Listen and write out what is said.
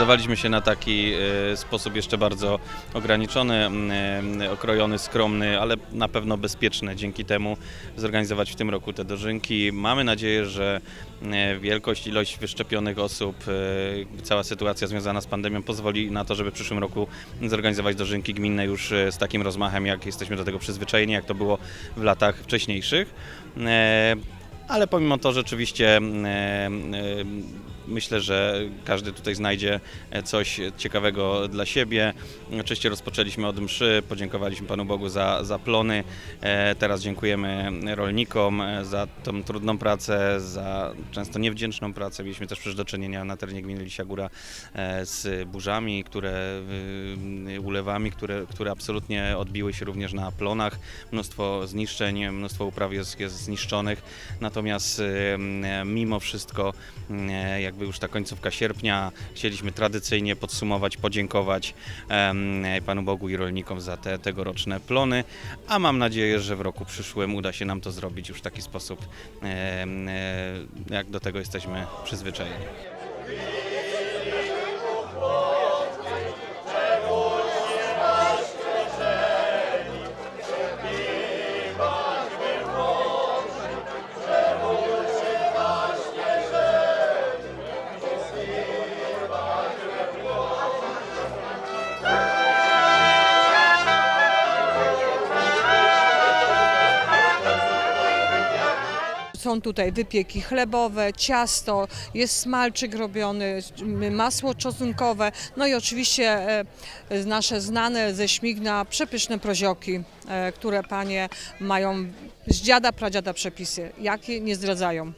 zdecydowaliśmy się na taki e, sposób jeszcze bardzo ograniczony, m, e, okrojony, skromny, ale na pewno bezpieczny. Dzięki temu zorganizować w tym roku te dożynki. Mamy nadzieję, że e, wielkość, ilość wyszczepionych osób, cała sytuacja związana z pandemią pozwoli na to, żeby w przyszłym roku zorganizować dożynki gminne już z takim rozmachem, jak jesteśmy do tego przyzwyczajeni, jak to było w latach wcześniejszych. Ale pomimo to rzeczywiście e, e, myślę, że każdy tutaj znajdzie e, coś ciekawego dla siebie. Oczywiście rozpoczęliśmy od mszy, podziękowaliśmy Panu Bogu za, za plony. E, Teraz dziękujemy rolnikom za tą trudną pracę, za często niewdzięczną pracę. Mieliśmy też przecież do czynienia na terenie gminy Lisia Góra z burzami, które, ulewami, które, które absolutnie odbiły się również na plonach. Mnóstwo zniszczeń, mnóstwo upraw jest, jest zniszczonych. Natomiast y, mimo wszystko, jakby już ta końcówka sierpnia, chcieliśmy tradycyjnie podsumować, podziękować Panu Bogu i rolnikom za te tegoroczne plony, a mam nadzieję, że w roku przyszłym uda się nam to zrobić już w taki sposób, e, jak do tego jesteśmy przyzwyczajeni. Są tutaj wypieki chlebowe, ciasto, jest smalczyk robiony, masło czosnkowe, no i oczywiście e, nasze znane ze Śmigna przepyszne prozioki, e, które panie mają z dziada, pradziada przepisy, jakie nie zdradzają.